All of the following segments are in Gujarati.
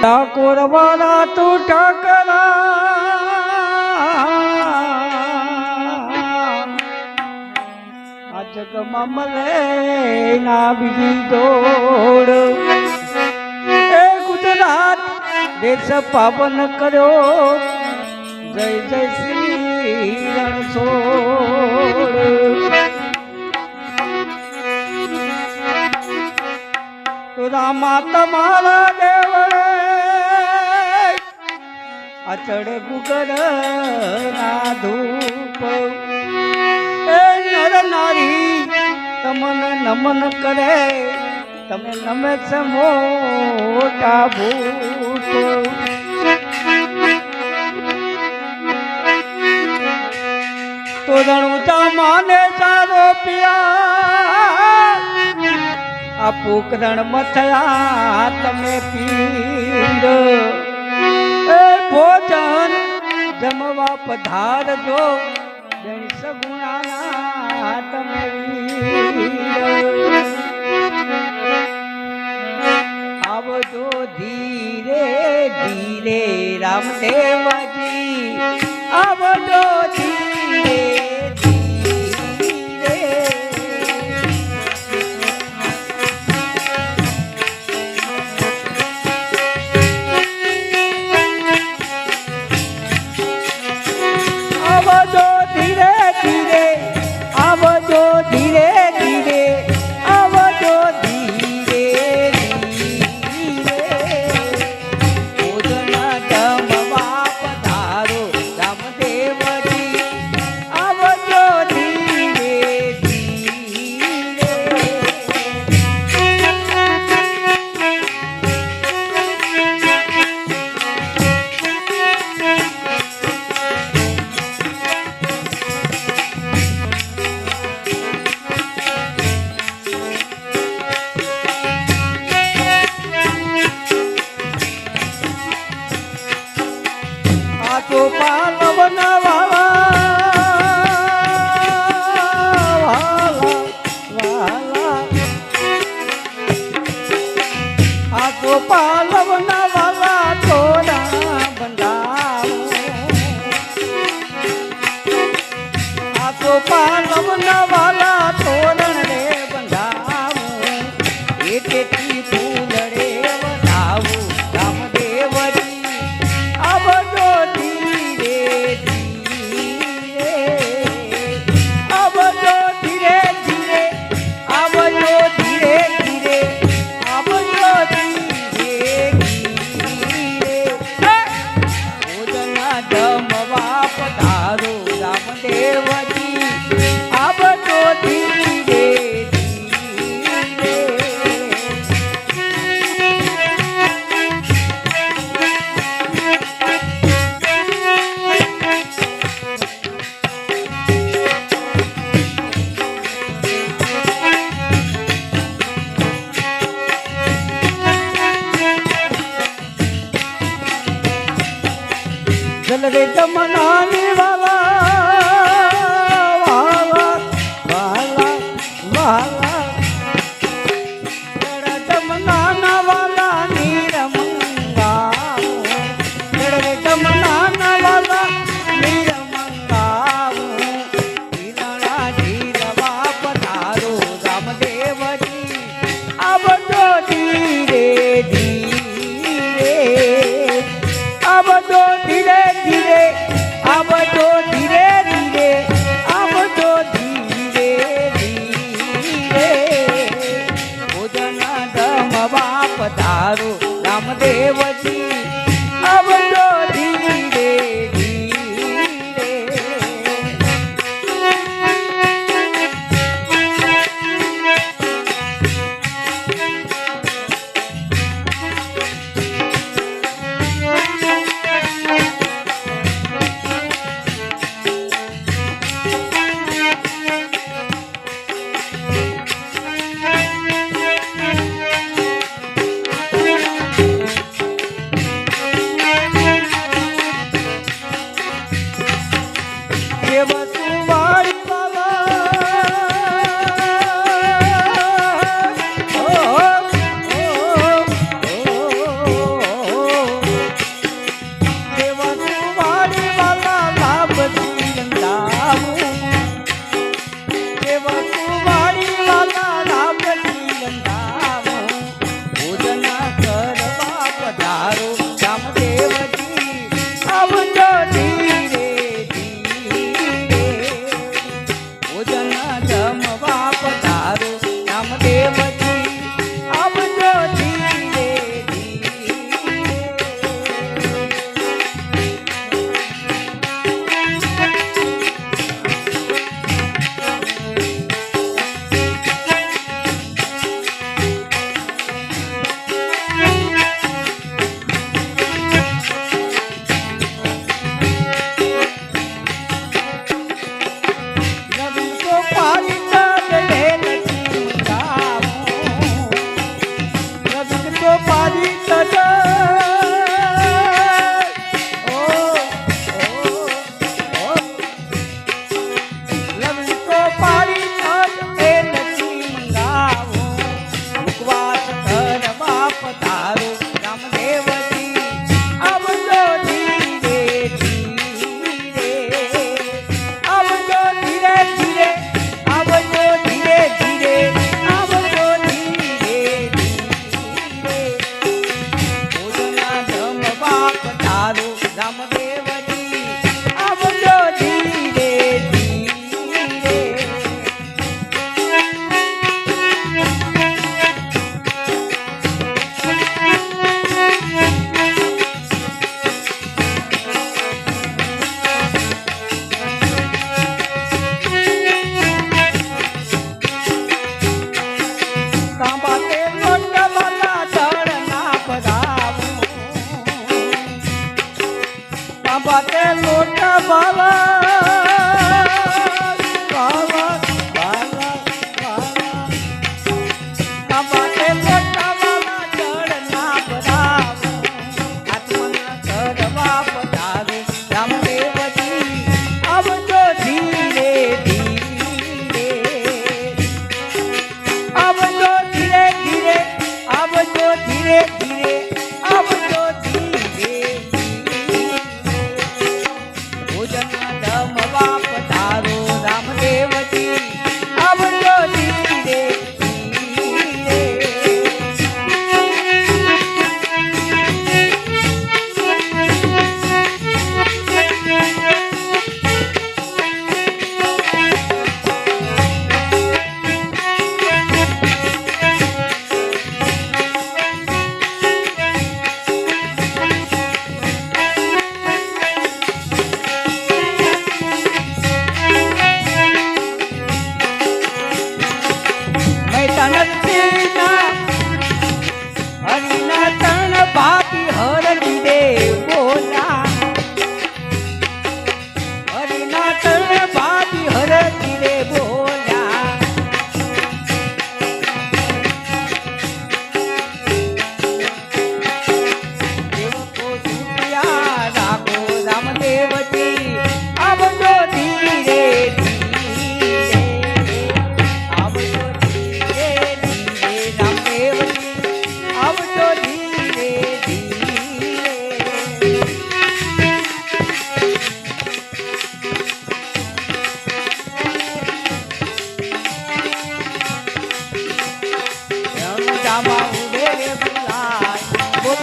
ઠાકોર વાળા તું ઠાકરા જગમાં મળે ના બીજી દોડ એ ગુજરાત દેશ પાવન કર્યો જય જય શ્રી રણછોડ રામા તમારા દેવળે અચડે ગુગર ના ધૂપ એ નર નારી, તમને નમન કરે, તમે નમે છે મોટા ભૂત. તો રણુચા માને ચારો પિયા, આ પોકરણ મથયા તમે ભોજન જમવા પધારજો. જણ સગુણાના તમે આવજો ધીરે ધીરે રામદેવજી આવજો એ તેથી જલ રે రామదేవ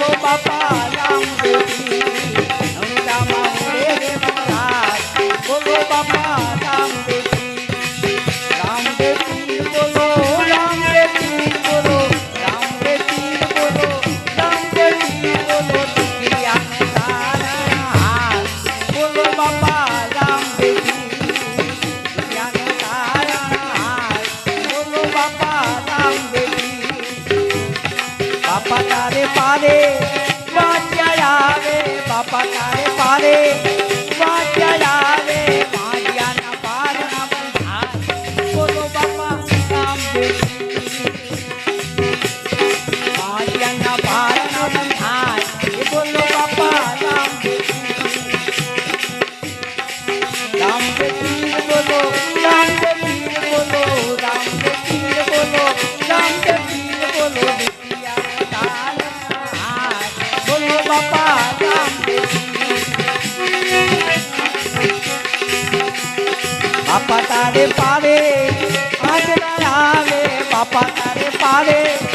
બલ્લાય Schade.